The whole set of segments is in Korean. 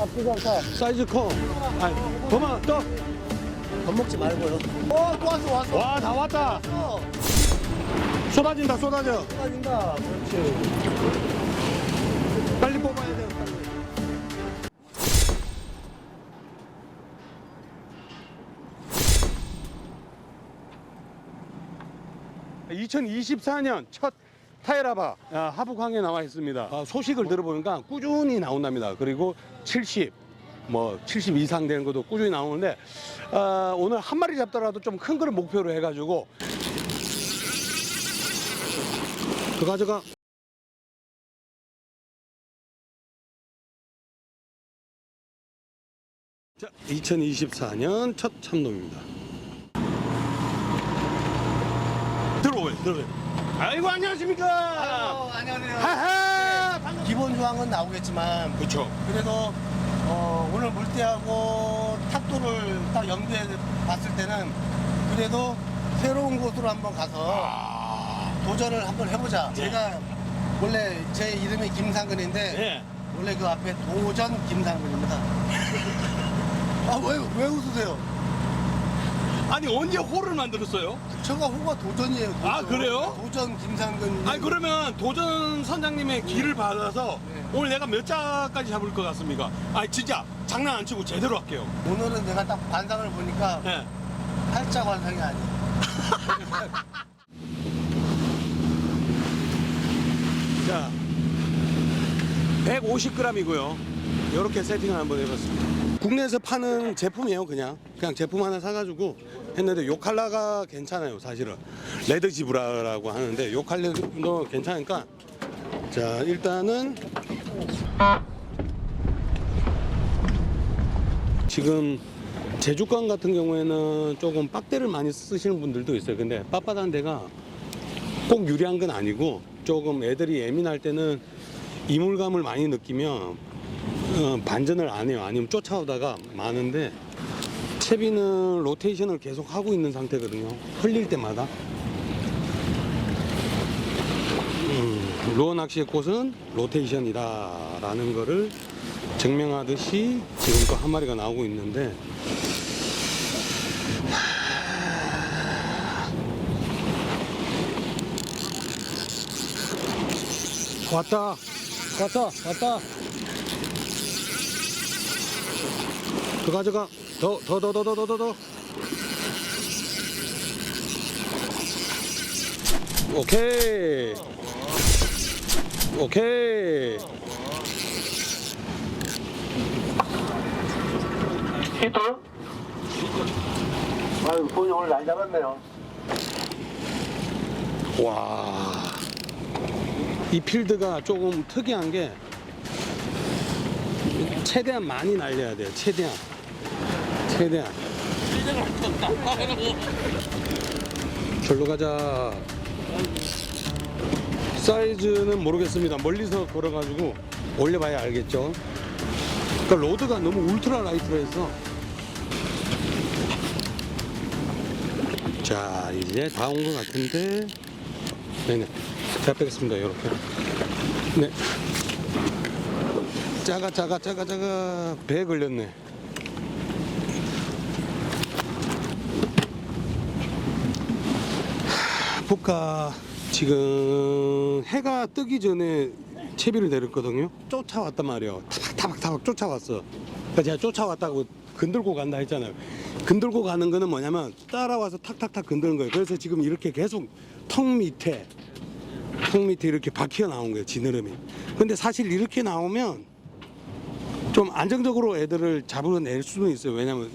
나쁘지 않다. 사이즈 커. 아니, 범아, 떠. 밥 먹지 말고요. 어, 또 왔어, 왔어. 와, 다 왔다. 어, 쏟아진다, 쏟아져. 빠진다. 그렇지. 빨리 뽑아야 돼. 빨리. 2024년 첫 타이라바 아, 하북항에 나와 있습니다. 아, 소식을 들어보니까 꾸준히 나온답니다. 그리고 70, 뭐 70 이상 되는 것도 꾸준히 나오는데 아, 오늘 한 마리 잡더라도 좀 큰 거를 목표로 해가지고 그 가져가. 자, 2024년 첫 참돔입니다. 들어오요. 아이고 안녕하십니까. 어, 안녕하세요. 하하. 반갑- 기본 조항은 나오겠지만, 그렇죠. 그래도 어, 오늘 물때하고 탁도를 딱 연구해 봤을 때는 그래도 새로운 곳으로 한번 가서 아, 도전을 한번 해보자. 네. 제가 원래 제 이름이 김상근인데 네. 원래 그 앞에 도전 김상근입니다. 아, 왜, 왜 웃으세요? 아니 언제 호를 만들었어요? 제가 호가 도전이에요. 도전. 아, 그래요? 도전 김상근. 아니 그러면 도전 선장님의 길을 받아서 네. 오늘 내가 몇 자까지 잡을 것 같습니까? 아니 진짜 장난 안 치고 제대로 할게요. 오늘은 내가 딱 관상을 보니까 네. 팔자 관상이 아니야. 자, 150g이고요. 이렇게 세팅을 한번 해봤습니다. 국내에서 파는 제품이에요, 그냥. 그냥 제품 하나 사가지고 했는데 요 칼라가 괜찮아요, 사실은. 레드 지브라라고 하는데 요 칼라도 괜찮으니까. 자, 일단은 지금 제주권 같은 경우에는 조금 빡대를 많이 쓰시는 분들도 있어요. 근데 빳빳한 데가 꼭 유리한 건 아니고 조금 애들이 예민할 때는 이물감을 많이 느끼면 어, 반전을 안 해요. 아니면 쫓아오다가 많은데 채비는 로테이션을 계속 하고 있는 상태거든요. 흘릴 때마다. 음, 루어 낚시의 꽃은 로테이션이다라는 거를 증명하듯이 지금 또한 마리가 나오고 있는데 왔다. 왔다, 왔다. 그 가져가. 더, 더, 더, 더, 더, 더, 더, 더. 오케이. 오케이. 히트? 아유, 본이 오늘 많이 잡았네요. 와. 이 필드가 조금 특이한 게 최대한 많이 날려야 돼요. 최대한. 최대한. 절로 가자. 사이즈는 모르겠습니다. 멀리서 걸어가지고 올려봐야 알겠죠. 그러니까 로드가 너무 울트라 라이트로 해서 자 이제 다 온 것 같은데 네네 자 빼겠습니다 이렇게 네 작아 작아 작아 작아 배에 걸렸네 하, 볼까 지금 해가 뜨기 전에 채비를 내렸거든요. 쫓아왔단 말이에요. 타박 타박 쫓아왔어. 그러니까 제가 쫓아왔다고 건들고 간다 했잖아요. 건들고 가는 거는 뭐냐면 따라와서 탁탁탁 건드는 거예요. 그래서 지금 이렇게 계속 턱 밑에 턱 밑에 이렇게 박혀 나온 거예요 지느러미. 근데 사실 이렇게 나오면 좀 안정적으로 애들을 잡아낼 수는 있어요. 왜냐면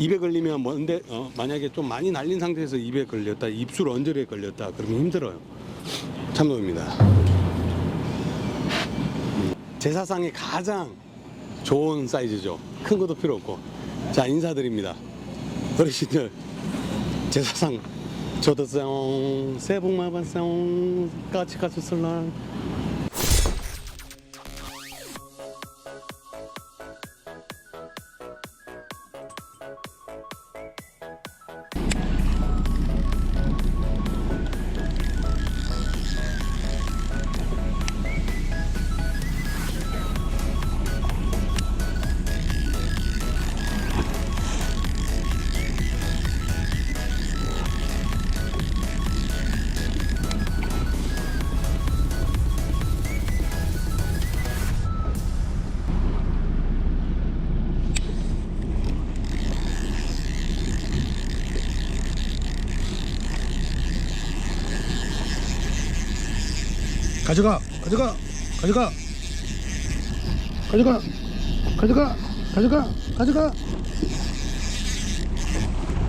입에 걸리면 뭔데 어, 만약에 좀 많이 날린 상태에서 입에 걸렸다 입술 언저리에 걸렸다 그러면 힘들어요. 참돔입니다. 음, 제사상에 가장 좋은 사이즈죠. 큰 것도 필요 없고. 자 인사드립니다. 어르신들 제사상. 저도상 새해 복 많이 받으세요. 까치까치 설날 가져가 가져가 가져가. 가져가 가져가 가져가 가져가.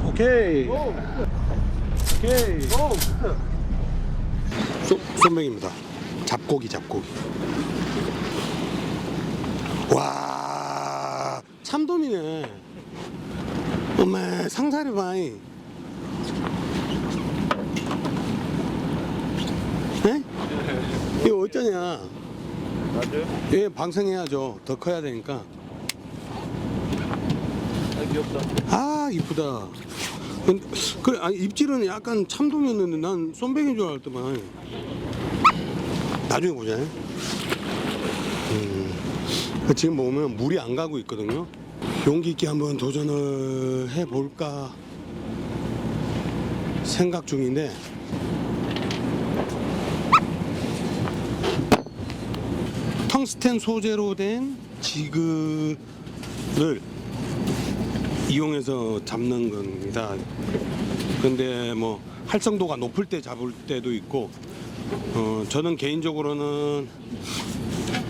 오케이. 오케이. 소, 쏨뱅입니다. 잡고기 잡고기 와 참돔이네. 엄마 상사리 봐이. 네? 어쩌냐. 맞아요? 예 방생해야죠. 더 커야 되니까. 아 귀엽다. 아 이쁘다. 그래 아니 입질은 약간 참돔이었는데 난 쏨뱅인 줄 알았더만. 나중에 보자. 음, 그 지금 보면 물이 안 가고 있거든요. 용기 있게 한번 도전을 해볼까 생각 중인데 텅스텐 소재로 된 지그를 이용해서 잡는 겁니다. 근데 뭐 활성도가 높을 때 잡을 때도 있고, 어, 저는 개인적으로는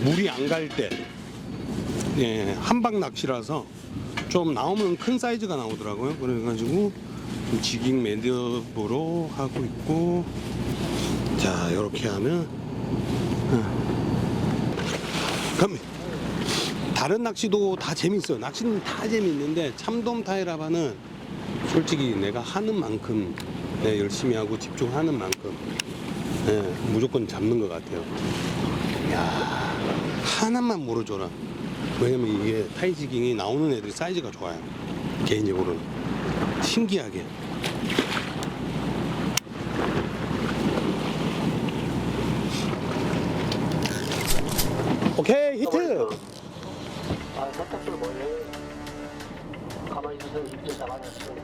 물이 안 갈 때, 예, 한방 낚시라서 좀 나오면 큰 사이즈가 나오더라고요. 그래가지고 지깅 매듭으로 하고 있고, 자, 이렇게 하면, 어. 그럼 다른 낚시도 다 재밌어요. 낚시는 다 재밌는데 참돔 타이라바는 솔직히 내가 하는 만큼 네, 열심히 하고 집중하는 만큼 네, 무조건 잡는 것 같아요. 야 하나만 물어줘라. 왜냐면 이게 타이지깅이 나오는 애들이 사이즈가 좋아요. 개인적으로는 신기하게.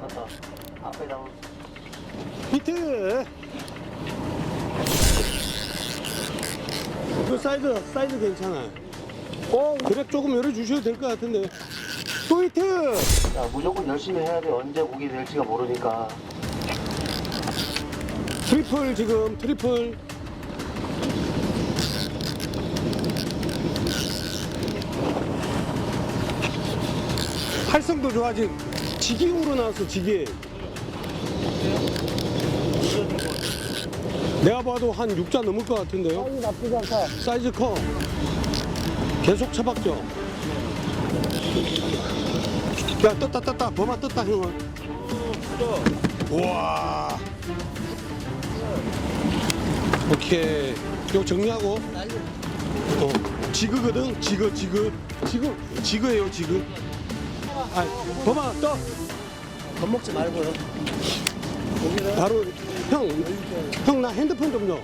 갔다 앞에 나온 히트. 그 사이즈 사이즈 괜찮아요. 어 그래 조금 열어주셔도 될 것 같은데. 또 히트. 야, 무조건 열심히 해야 돼. 언제 고기 될지가 모르니까. 트리플 지금 트리플. 활성도 좋아 지금 지깅으로 나왔어 지깅. 내가 봐도 한 6자 넘을 것 같은데요. 사이즈 나쁘지 않다. 사이즈 커. 계속 쳐박죠. 야 떴다 떴다 범아 떴다 형아. 우와. 오케이. 이거 정리하고. 어. 지그거든. 지그 지그 지그 지그예요 지그. 아 범아 떠. 겁먹지 말고요. 바로 형. 형 나 핸드폰 좀 줘.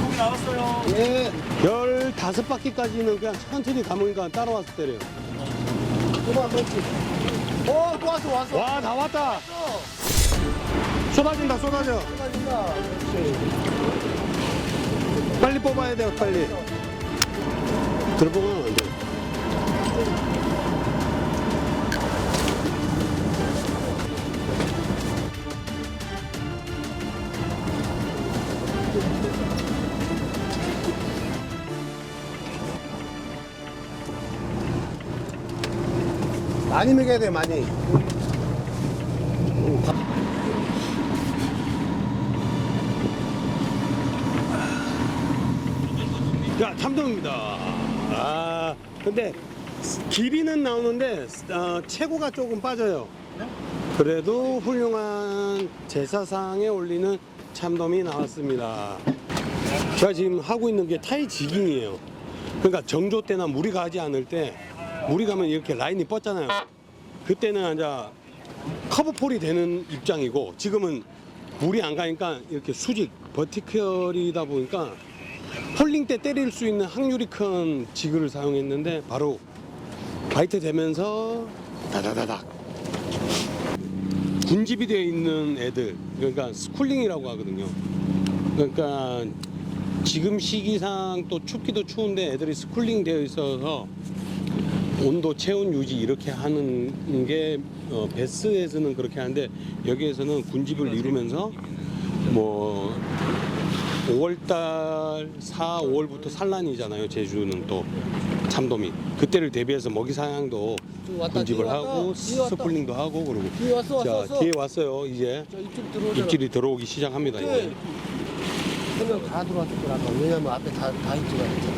고기 나왔어요. 예. 열다섯 바퀴까지는 그냥 천천히 감으니까 따라와서 때려요. 또한 번씩. 어, 또 왔어, 왔어. 와, 다 왔다. 쏟아진다, 쏟아져. 쏟아진다. 빨리 뽑아야 돼요, 빨리. 들어보면 안 돼. 많이 먹여야 돼 많이 야, 참돔입니다. 아, 근데 길이는 나오는데 어, 체구가 조금 빠져요. 그래도 훌륭한 제사상에 올리는 참돔이 나왔습니다. 제가 지금 하고 있는 게 타이 지깅이에요. 그러니까 정조 때나 물이 가지 않을 때 물이 가면 이렇게 라인이 뻗잖아요. 그때는 이제 커브폴이 되는 입장이고 지금은 물이 안 가니까 이렇게 수직 버티컬이다 보니까 홀링 때 때릴 수 있는 확률이 큰 지그를 사용했는데 바로 바이트 되면서 다다다닥. 군집이 되어 있는 애들 그러니까 스쿨링이라고 하거든요. 그러니까 지금 시기상 또 춥기도 추운데 애들이 스쿨링 되어 있어서 온도 체온 유지 이렇게 하는 게 어, 베스에서는 그렇게 하는데 여기에서는 군집을 이루면서 뭐 5월달 4, 5월부터 산란이잖아요. 제주는 또 참돔이 그때를 대비해서 먹이 사냥도 저 왔다, 군집을 뒤에 왔다, 하고 뒤에 왔다. 스플링도 하고 그러고 뒤에 왔어, 왔어, 자 왔어. 뒤에 왔어요. 이제 저 입질 들어오잖아. 입질이 들어오기 시작합니다. 이제. 세명 다 들어왔을 거라 아까 왜냐면 앞에 다, 다 입질 왔잖아.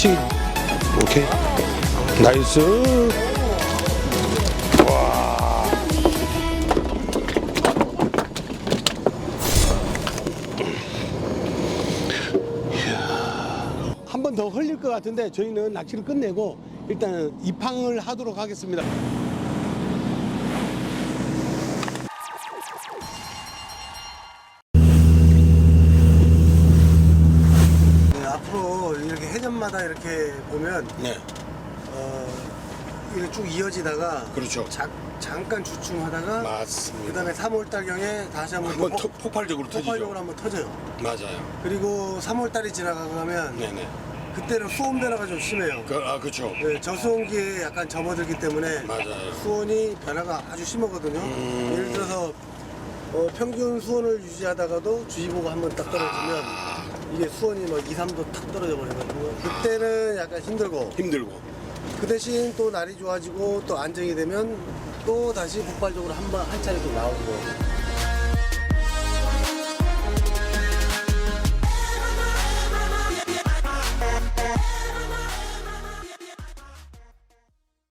같이 오케이. 나이스. 한번 더 흘릴 것 같은데 저희는 낚시를 끝내고 일단 입항을 하도록 하겠습니다. 보면 네, 어, 쭉 이어지다가 그렇죠. 자, 잠깐 주춤하다가 맞습니다. 그다음에 3월 달경에 다시 한번 한번 또 토- 폭발적으로 폭발적으로 한번 터져요. 맞아요. 그리고 3월 달이 지나가면 네네. 그때는 수온 변화가 좀 심해요. 그, 아 그렇죠. 네, 저수온기에 약간 접어들기 때문에 맞아요. 수온이 변화가 아주 심하거든요. 음. 예를 들어서 어, 평균 수온을 유지하다가도 주의보가 한 번 딱 떨어지면 아. 이게 수온이 막 2, 3도 탁 떨어져 버리거든요. 그때는 약간 힘들고 힘들고. 그 대신 또 날이 좋아지고 또 안정이 되면 또 다시 폭발적으로 한 번 한 차례 또 나오고